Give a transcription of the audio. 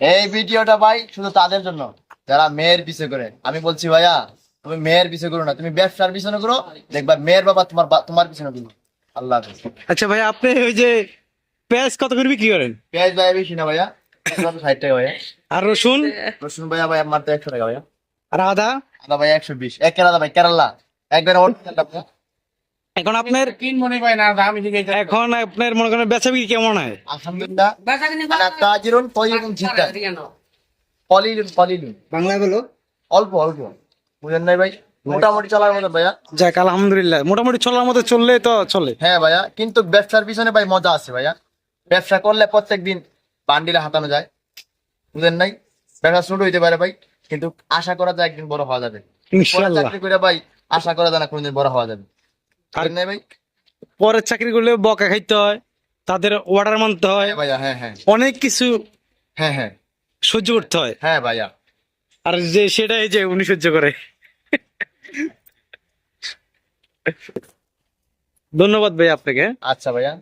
এই ভিডিওটা ভাই শুধু তাদের জন্য যারা মেয়ের পিছে করে। আমি বলছি ভাইয়া তুমি মেয়ের পিছে করো না তুমি ব্যবসার পিছনে করো দেখবা মেয়ের বাবা তোমার তোমার পিছনে করো আল্লাহ আচ্ছা ভাই আপনি ওই যে পেঁয়াজ কত করে বিক্রি করেন? পেঁয়াজ ভাইয়া বেশি না ভাইয়া ষাট টাকা ভাইয়া। আর রসুন? রসুন ভাইয়া ভাই মাত্র একশো টাকা ভাইয়া। আর আদা? আদা ভাই একশো বিশ। এক কেরালা ভাই কেরালা। একবার এখন আপনার কিন মনে পাই না দাম এদিকে এখন আপনার মনে করেন বেচা বিক্রি কেমন হয়? বাংলা। অল্প অল্প। বুঝেন নাই ভাই? মোটামুটি চলার মতো ভাইয়া। যাক আলহামদুলিল্লাহ। মোটামুটি চলার মতো চললে তো চলে। হ্যাঁ ভাইয়া কিন্তু ব্যবসার পিছনে ভাই মজা আছে ভাইয়া। ব্যবসা করলে প্রত্যেক দিন বান্ডিলে হাতানো যায়। বুঝেন নাই? ব্যবসা শুরু হইতে পারে ভাই কিন্তু আশা করা যায় একদিন বড় হওয়া যাবে। পরে চাকরি করে ভাই আশা করা যায় না কোনদিন বড় হওয়া যাবে। আর- নাই ভাই পরের চাকরি করলে বকা খাইতে হয় তাদের অর্ডার মানতে হয়। হ্যাঁ ভাইয়া হ্যাঁ হ্যাঁ। অনেক কিছু হ্যাঁ হ্যাঁ। সহ্য করতে হয়। হ্যাঁ ভাইয়া। আর যে সেটাই যে উনি সহ্য করে। ধন্যবাদ ভাইয়া আপনাকে। আচ্ছা ভাইয়া।